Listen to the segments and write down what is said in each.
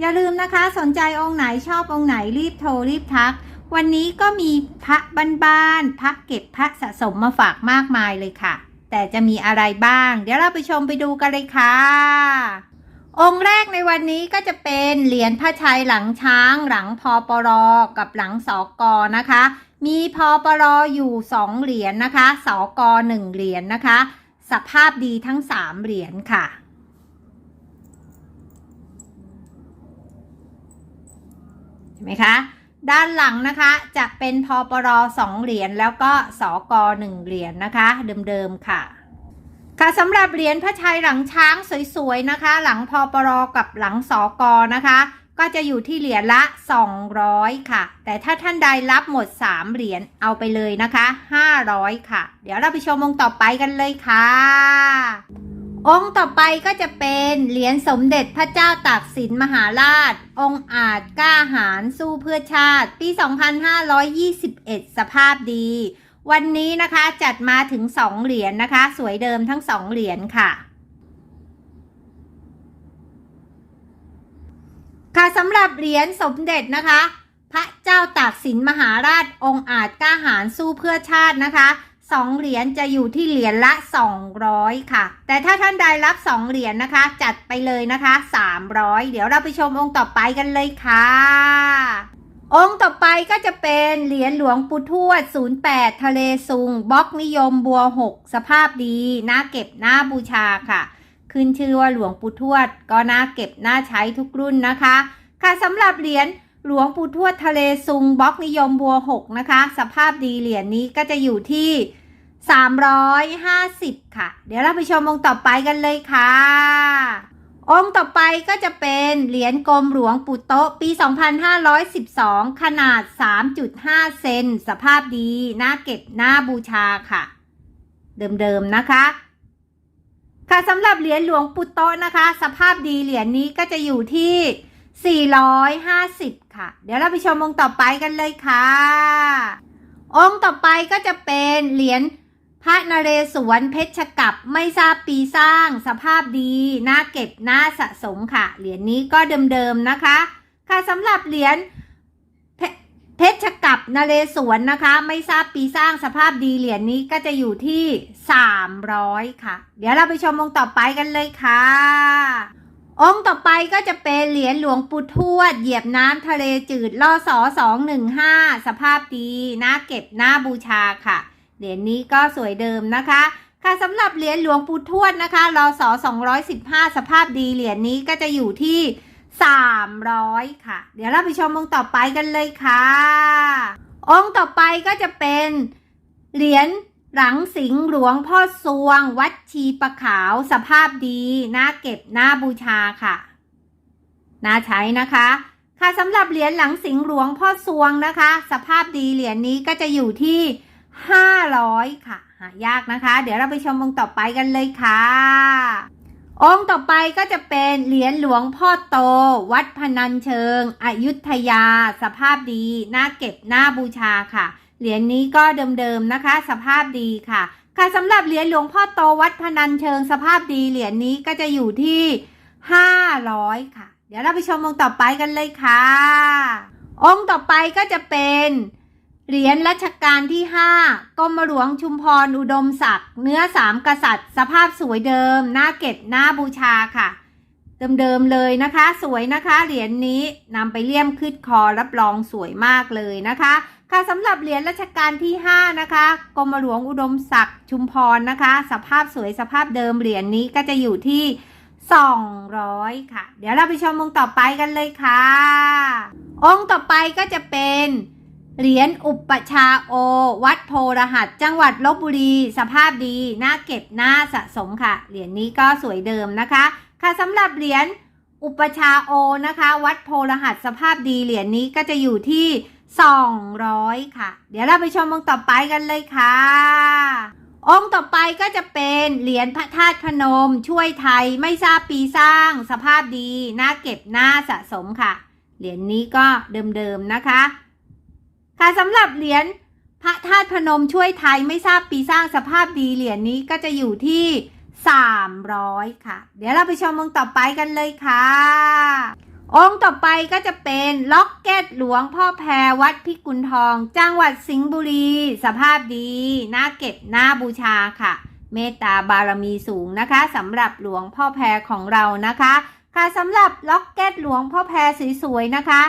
อย่าลืมนะคะสนใจองค์ไหนชอบองค์ไหนรีบโทรรีบทัก วันนี้ก็มีพระบ้านๆพระเก็บพระสะสมมาฝากมากมายเลยค่ะ แต่จะมีอะไรบ้าง เดี๋ยวเราไปชมไปดูกันเลยค่ะ องค์แรกในวันนี้ก็จะเป็นเหรียญพระชัยหลังช้าง หลังพอปรกับหลังสอกอนะคะ มีพอปรอยู่สองเหรียญนะคะสอกอหนึ่งเหรียญนะคะ สภาพดีทั้งสามเหรียญค่ะ เห็น ไหมคะด้านหลังนะคะจะเป็นพอปรสองเหรียญแล้วก็สอกอหนึ่งเหรียญนะคะ เดิมๆค่ะ ค่ะสำหรับเหรียญพระชัยหลังช้างสวยๆนะคะ หลังพอปรกับหลังสอกอนะคะ ก็จะอยู่ที่เหรียญละ 200 ค่ะ แต่ถ้าท่านใดรับหมด 3 เหรียญเอาไปเลยนะคะ 500 ค่ะ เดี๋ยวเราไปชมองต่อไปกันเลยค่ะ องค์ต่อไปก็จะเป็นเหรียญสมเด็จพระเจ้าตากสินมหาราช องค์อาจกล้าหาญสู้เพื่อชาติ ปี 2521 สภาพดี วันนี้นะคะจัดมาถึง 2 เหรียญนะคะ สวยเดิมทั้ง 2 เหรียญค่ะค่ะสำหรับเหรียญสมเด็จนะคะ พระเจ้าตากสินมหาราชองค์อาจกล้าหาญสู้เพื่อชาตินะคะ สองเหรียญจะอยู่ที่เหรียญละ 200 ค่ะ แต่ถ้าท่านใดรับ 2 เหรียญนะคะ จัดไปเลยนะคะ 300 เดี๋ยวเราไปชมองค์ต่อไปกันเลยค่ะ องค์ต่อไปก็จะเป็นเหรียญหลวงปู่ทวด 08 ทะเลซุงบล็อกนิยมบัว 6 สภาพดี น่าเก็บน่าบูชาค่ะ ขึ้นชื่อว่าหลวงปู่ทวด ก็น่าเก็บน่าใช้ทุกรุ่นนะคะ ค่ะสำหรับเหรียญ หลวงปู่ทวดทะเลซุงบล็อกนิยมบัว6นะคะ สภาพดีเหรียญนี้ก็จะอยู่ที่ 350 ค่ะ เดี๋ยวเราไปชมองค์ต่อไปกันเลยค่ะ องค์ต่อไปก็จะเป็นเหรียญกรมหลวงปู่โตปี 2512 ขนาด 3.5 เซนสภาพดีน่าเก็บน่าบูชาค่ะ เดิมๆนะคะค่ะสำหรับเหรียญหลวงปู่โตนะคะ สภาพดีเหรียญนี้ก็จะอยู่ที่ 450 ค่ะ เดี๋ยวเราไปชมองค์ต่อไปกันเลยค่ะ องค์ต่อไปก็จะเป็นเหรียญพระนเรศวรเพชรกับไม่ทราบปีสร้างสภาพดีน่าเก็บน่าสะสมค่ะ เหรียญนี้ก็เดิมๆนะคะ ค่ะสำหรับเหรียญเพชรกับนเรศวรนะคะ ไม่ทราบปีสร้างสภาพดีเหรียญนี้ก็จะอยู่ที่ 300 ค่ะ เดี๋ยวเราไปชมองค์ต่อไปกันเลยค่ะ องค์ต่อไปก็จะเป็นเหรียญหลวงปู่ทวด เหยียบน้ำทะเลจืดล่อสอสองหนึ่งห้าสภาพดีน่าเก็บน่าบูชาค่ะ เหรียญนี้ก็สวยเดิมนะคะ ค่ะสำหรับเหรียญหลวงปู่ทวดนะคะรอสอ215สภาพดีเหรียญนี้ก็จะอยู่ที่300ค่ะ เดี๋ยวเราไปชมองค์ต่อไปกันเลยค่ะ องค์ต่อไปก็จะเป็นเหรียญ หลังสิงหลวงพ่อสวง วัดชีประขาวสภาพดีน่าเก็บน่าบูชาค่ะน่าใช้นะคะ ค่ะสำหรับเหรียญหลังสิงหลวงพ่อสวงนะคะ สภาพดีเหรียญนี้ก็จะอยู่ที่500ค่ะ หายากนะคะ เดี๋ยวเราไปชมองค์ต่อไปกันเลยค่ะ องค์ต่อไปก็จะเป็นเหรียญหลวงพ่อโต วัดพนัญเชิง อยุธยา สภาพดีน่าเก็บน่าบูชาค่ะ เหรียญนี้ก็เดิมๆนะคะ สภาพดีค่ะ ค่ะสำหรับเหรียญหลวงพ่อโตวัดพนัญเชิงสภาพดีเหรียญนี้ก็จะอยู่ที่ 500 ค่ะ เดี๋ยวเราไปชมองค์ต่อไปกันเลยค่ะ องค์ต่อไปก็จะเป็นเหรียญรัชกาลที่ 5กรมหลวงชุมพรอุดมศักดิ์เนื้อสามกษัตริย์ สภาพสวยเดิมน่าเก็บน่าบูชาค่ะ เดิมๆเลยนะคะ สวยนะคะ เหรียญนี้นำไปเลี่ยมขึ้นคอรับรองสวยมากเลยนะคะ ค่ะสำหรับเหรียญรัชกาลที่ 5 นะคะกรมหลวงอุดมศักดิ์ชุมพรนะคะ สภาพสวยสภาพเดิมเหรียญนี้ก็จะอยู่ที่ 200 ค่ะ เดี๋ยวเราไปชมองค์ต่อไปกันเลยค่ะ องค์ต่อไปก็จะเป็นเหรียญอุปชาโอ วัดโพรหัส จังหวัดลบบุรี สภาพดีน่าเก็บน่าสะสมค่ะ เหรียญนี้ก็สวยเดิมนะคะ ค่ะสำหรับเหรียญอุปชาโอนะคะ วัดโพลหัสสภาพดีเหรียญนี้ก็จะอยู่ที่ 200 ค่ะ เดี๋ยวเราไปชมองค์ต่อไปกันเลยค่ะ องค์ต่อไปก็จะเป็นเหรียญพระธาตุพนม ช่วยไทยไม่ทราบปีสร้าง สภาพดีน่าเก็บน่าสะสมค่ะ เหรียญนี้ก็เดิมๆนะคะ ค่ะสำหรับเหรียญพระธาตุพนมช่วยไทยไม่ทราบปีสร้างสภาพดีเหรียญนี้ก็จะอยู่ที่ 300 ค่ะ เดี๋ยวเราไปชมองค์ต่อไปกันเลยค่ะ องค์ต่อไปก็จะเป็นล็อกเก็ตหลวงพ่อแพรวัดพิกุลทอง จังหวัดสิงห์บุรี สภาพดีน่าเก็บน่าบูชาค่ะ เมตตาบารมีสูงนะคะสำหรับหลวงพ่อแพรของเรานะคะ ค่ะสำหรับล็อกเก็ตหลวงพ่อแพรสวยๆนะคะ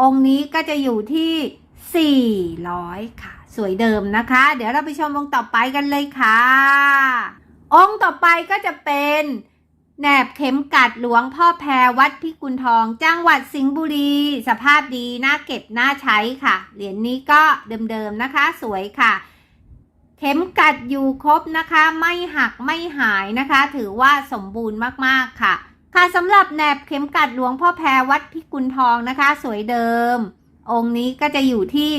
องค์นี้ก็จะอยู่ที่ 400 ค่ะ สวยเดิมนะคะ เดี๋ยวเราไปชมองค์ต่อไปกันเลยค่ะ องค์ต่อไปก็จะเป็น แหนบเข็มกัดหลวงพ่อแพรวัดพิกุลทอง จังหวัดสิงห์บุรี สภาพดีน่าเก็บน่าใช้ค่ะ เหรียญนี้ก็เดิมๆนะคะ สวยค่ะ เข็มกัดอยู่ครบนะคะ ไม่หักไม่หายนะคะ ถือว่าสมบูรณ์มากๆค่ะ ค่ะสำหรับแหนบเข็มกัดหลวงพ่อแพรวัดพิกุลทองนะคะ สวยเดิม องค์นี้ก็จะอยู่ที่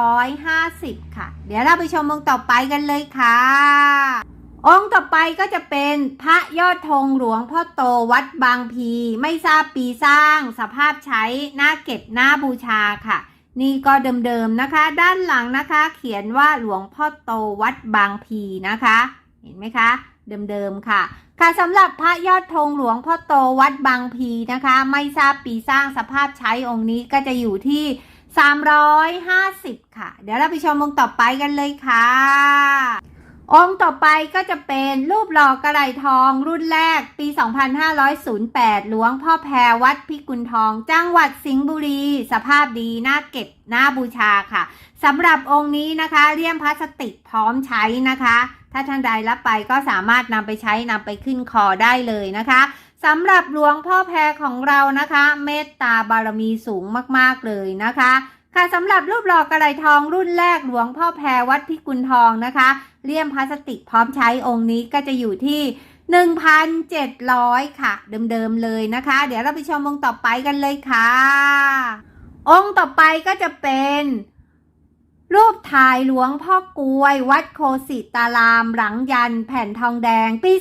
350 ค่ะ เดี๋ยวเราไปชมองค์ต่อไปกันเลยค่ะ องค์ต่อไปก็จะเป็นพระยอดธงหลวงพ่อโตวัดบางพี ไม่ทราบปีสร้าง สภาพใช้หน้าเก็บหน้าบูชาค่ะ นี่ก็เดิมๆนะคะ ด้านหลังนะคะ เขียนว่าหลวงพ่อโตวัดบางพีนะคะ เห็นไหมคะ เดิมๆค่ะ ค่ะสำหรับพระยอดธงหลวงพ่อโตวัดบางพีนะคะ ไม่ทราบปีสร้างสภาพใช้องค์นี้ก็จะอยู่ที่ 350 ค่ะ เดี๋ยวเราไปชมองค์ต่อไปกันเลยค่ะ องค์ต่อไปก็จะเป็นรูปหล่อกระไหลทองรุ่นแรกปี 2508 หลวงพ่อแพรวัดพิกุลทอง จังหวัดสิงห์บุรี สภาพดีน่าเก็บน่าบูชาค่ะสำหรับองค์นี้นะคะเลี่ยมพลาสติกพร้อมใช้นะคะ ถ้าท่านใดรับไปก็สามารถนำไปใช้นำไปขึ้นคอได้เลยนะคะสำหรับหลวงพ่อแพรของเรานะคะ เมตตาบารมีสูงมากๆเลยนะคะ ค่ะสำหรับรูปหล่อกระไหลทองรุ่นแรกหลวงพ่อแพรวัดพิกุลทองนะคะ เลี่ยมพลาสติกพร้อมใช้องค์นี้ก็จะอยู่ที่ 1,700 ค่ะ เดิมๆเลยนะคะ เดี๋ยวเราไปชมองค์ต่อไปกันเลยค่ะ องค์ต่อไปก็จะเป็น รูปถ่ายหลวงพ่อกลวย วัดโคสิตาราม หลังยันแผ่นทองแดง ปี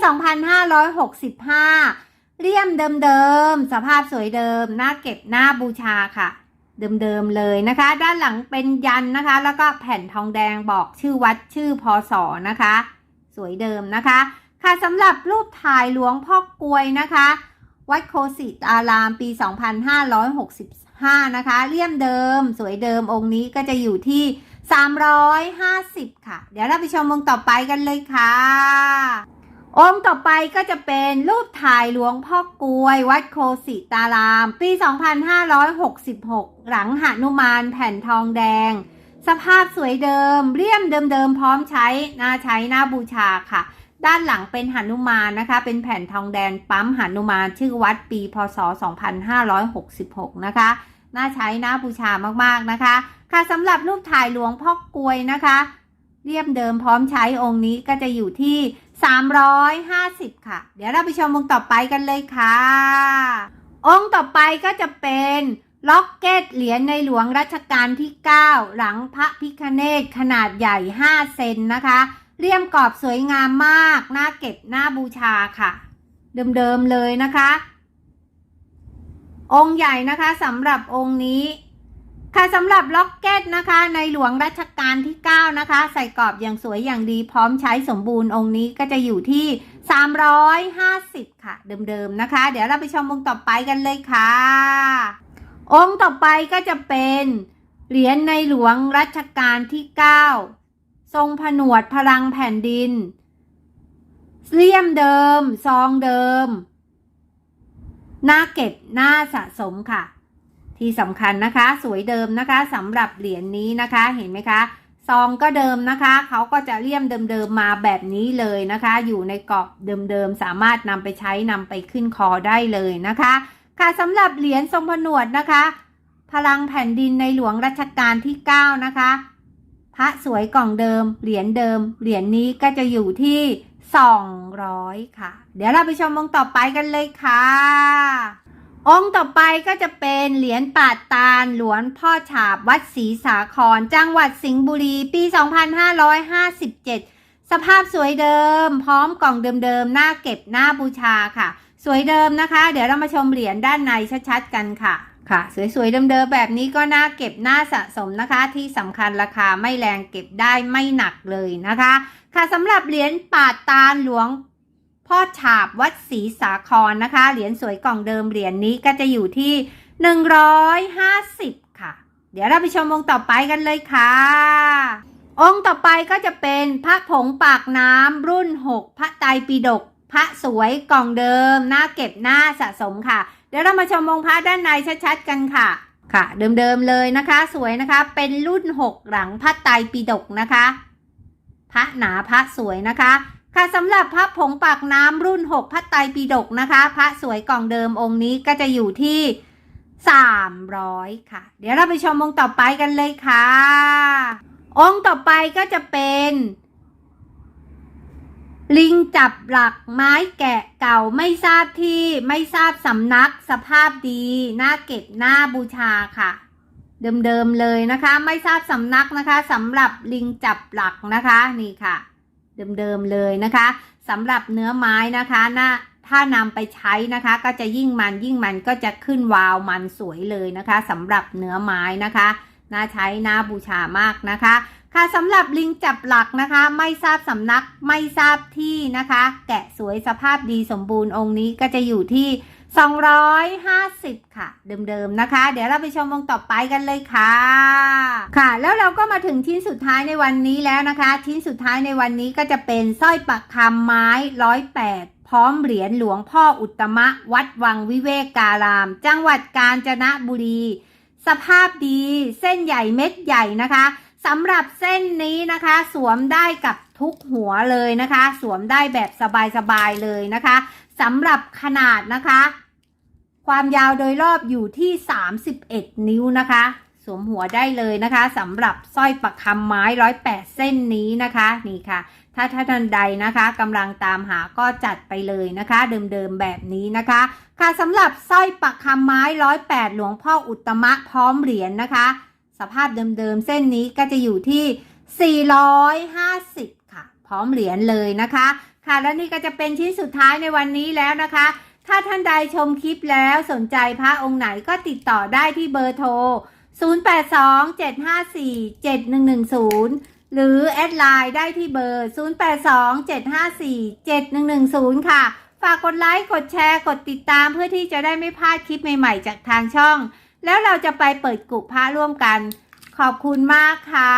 2565 เลี่ยมเดิมๆสภาพสวยเดิมน่าเก็บหน้าบูชาค่ะ เดิมๆเลยนะคะ ด้านหลังเป็นยันนะคะ แล้วก็แผ่นทองแดงบอกชื่อวัดชื่อพศนะคะ สวยเดิมนะคะ ค่ะสำหรับรูปถ่ายหลวงพ่อกลวยนะคะ วัดโคสิตารามปี 2565 นะคะเลี่ยมเดิม สวยเดิมองค์นี้ก็จะอยู่ที่ 350 ค่ะ เดี๋ยวเราไปชมองค์ต่อไปกันเลยค่ะ องค์ต่อไปก็จะเป็นรูปถ่ายหลวงพ่อกลวย วัดโคสิตาราม ปี 2566 หลังหนุมานแผ่นทองแดง สภาพสวยเดิม เลี่ยมเดิมๆพร้อมใช้น่าใช้น่าบูชาค่ะ ด้านหลังเป็นหนุมานนะคะ เป็นแผ่นทองแดงปั๊มหนุมานชื่อวัดปีพศ 2566 นะคะน่าใช้น่าบูชามากๆนะคะ ค่ะสำหรับรูปถ่ายหลวงพ่อกลวยนะคะ เรียบเดิมพร้อมใช้องค์นี้ก็จะอยู่ที่ 350 ค่ะ เดี๋ยวเราไปชมองต่อไปกันเลยค่ะ องค์ต่อไปก็จะเป็นล็อกเก็ตเหรียญในหลวงรัชกาลที่ 9 หลังพระพิคเนตขนาดใหญ่ 5 เซนนะคะเลี่ยมกรอบสวยงามมาก น่าเก็บน่าบูชาค่ะ เดิมๆเลยนะคะ องค์ใหญ่นะคะสำหรับองค์นี้ ค่ะสำหรับล็อกเก็ตนะคะ ในหลวงรัชกาลที่ 9 นะคะ ใส่กรอบอย่างสวยอย่างดีพร้อมใช้สมบูรณ์องค์นี้ก็จะอยู่ที่ 350 ค่ะ เดิมๆนะคะ เดี๋ยวเราไปชมองค์ต่อไปกันเลยค่ะ องค์ต่อไปก็จะเป็นเหรียญในหลวงรัชกาลที่ 9 ทรงผนวดพลังแผ่นดินเลี่ยมเดิม ซองเดิม หน้าเก็บหน้าสะสมค่ะ ที่สำคัญนะคะ สวยเดิมนะคะสำหรับเหรียญนี้นะคะเห็นไหมคะซองก็เดิมนะคะเขาก็จะเลี่ยมเดิมๆมาแบบนี้เลยนะคะ อยู่ในกรอบเดิมๆสามารถนำไปใช้นำไปขึ้นคอได้เลยนะคะ ค่ะสำหรับเหรียญทรงผนวดนะคะ พลังแผ่นดินในหลวงรัชกาลที่ 9 นะคะ พระสวยกล่องเดิม เหรียญเดิม เหรียญนี้ก็จะอยู่ที่ 200 ค่ะ เดี๋ยวเราไปชมองต่อไปกันเลยค่ะ องค์ต่อไปก็จะเป็นเหรียญปาดตาลหลวงพ่อฉาบวัดศรีสาคร จังหวัดสิงห์บุรี ปี 2557 สภาพสวยเดิม พร้อมกล่องเดิมๆหน้าเก็บหน้าบูชาค่ะ สวยเดิมนะคะ เดี๋ยวเรามาชมเหรียญด้านในชัดๆกันค่ะค่ะ สวยๆเดิมๆแบบนี้ก็น่าเก็บน่าสะสมนะคะ ที่สำคัญราคาไม่แรงเก็บได้ไม่หนักเลยนะคะ ค่ะสำหรับเหรียญปาดตาลหลวง พ่อฉาบวัดศรีสาครนะคะ เหรียญสวยกล่องเดิมเหรียญนี้ก็จะอยู่ที่ 150 ค่ะ เดี๋ยวเราไปชมองค์ต่อไปกันเลยค่ะ องค์ต่อไปก็จะเป็นพระผงปากน้ำรุ่น 6 พระไตรปิฎกพระสวยกล่องเดิมหน้าเก็บหน้าสะสมค่ะ เดี๋ยวเรามาชมองค์พระด้านในชัดๆกันค่ะค่ะ เดิมๆเลยนะคะ สวยนะคะเป็นรุ่น 6 หลังพระไตรปิฎกนะคะพระหนาพระสวยนะคะ ค่ะสำหรับพระผงปากน้ำรุ่น 6พระไตรปิฎกนะคะ พระสวยกล่องเดิมองค์นี้ก็จะอยู่ที่ 300 ค่ะ เดี๋ยวเราไปชมองค์ต่อไปกันเลยค่ะ องค์ต่อไปก็จะเป็น ลิงจับหลักไม้แกะเก่าไม่ทราบที่ไม่ทราบสำนักสภาพดีหน้าเก็บหน้าบูชาค่ะ เดิมๆเลยนะคะ ไม่ทราบสำนักนะคะสำหรับลิงจับหลักนะคะนี่ค่ะ เดิมๆเลยนะคะสำหรับเนื้อไม้นะคะน่าถ้านำไปใช้นะคะก็จะยิ่งมันยิ่งมันก็จะขึ้นวาวมันสวยเลยนะคะสำหรับเนื้อไม้นะคะน่าใช้น่าบูชามากนะคะ ค่ะสำหรับลิงจับหลักนะคะ ไม่ทราบสำนักไม่ทราบที่นะคะ แกะสวยสภาพดีสมบูรณ์องค์นี้ก็จะอยู่ที่ 250 ค่ะ เดิมๆนะคะ เดี๋ยวเราไปชมวงต่อไปกันเลยค่ะ ค่ะ แล้วเราก็มาถึงชิ้นสุดท้ายในวันนี้แล้วนะคะ ชิ้นสุดท้ายในวันนี้ก็จะเป็นสร้อยปักคำไม้ร้อยแปดพร้อมเหรียญหลวงพ่ออุตตมะ วัดวังวิเวกการาม จังหวัดกาญจนบุรี สภาพดีเส้นใหญ่เม็ดใหญ่นะคะสำหรับเส้นนี้นะคะ สวมได้กับทุกหัวเลยนะคะ สวมได้แบบสบายๆเลยนะคะสำหรับขนาดนะคะ ความยาวโดยรอบอยู่ที่ 31 นิ้วนะคะ สวมหัวได้เลยนะคะสำหรับสร้อยปักคำไม้ร้อยแปดเส้นนี้นะคะ นี่ค่ะ ถ้าท่านใดนะคะกำลังตามหาก็จัดไปเลยนะคะ เดิมๆแบบนี้นะคะ ค่ะสำหรับสร้อยปักคำไม้ร้อยแปดหลวงพ่ออุตมะพร้อมเหรียญนะคะ สภาพเดิมๆเส้นนี้ก็จะอยู่ที่ 450 ค่ะ พร้อมเหรียญเลยนะคะ ค่ะและนี่ก็จะเป็นชิ้นสุดท้ายในวันนี้แล้วนะคะ ถ้าท่านใดชมคลิปแล้วสนใจพระองค์ไหนก็ติดต่อได้ที่เบอร์โทร 0827547110 หรือแอดไลน์ได้ที่เบอร์ 0827547110 ค่ะ ฝากกดไลค์ กดแชร์ กดติดตามเพื่อที่จะได้ไม่พลาดคลิปใหม่ๆ จากทางช่อง แล้วเราจะไปเปิดกลุ่มพระร่วมกัน ขอบคุณมากค่ะ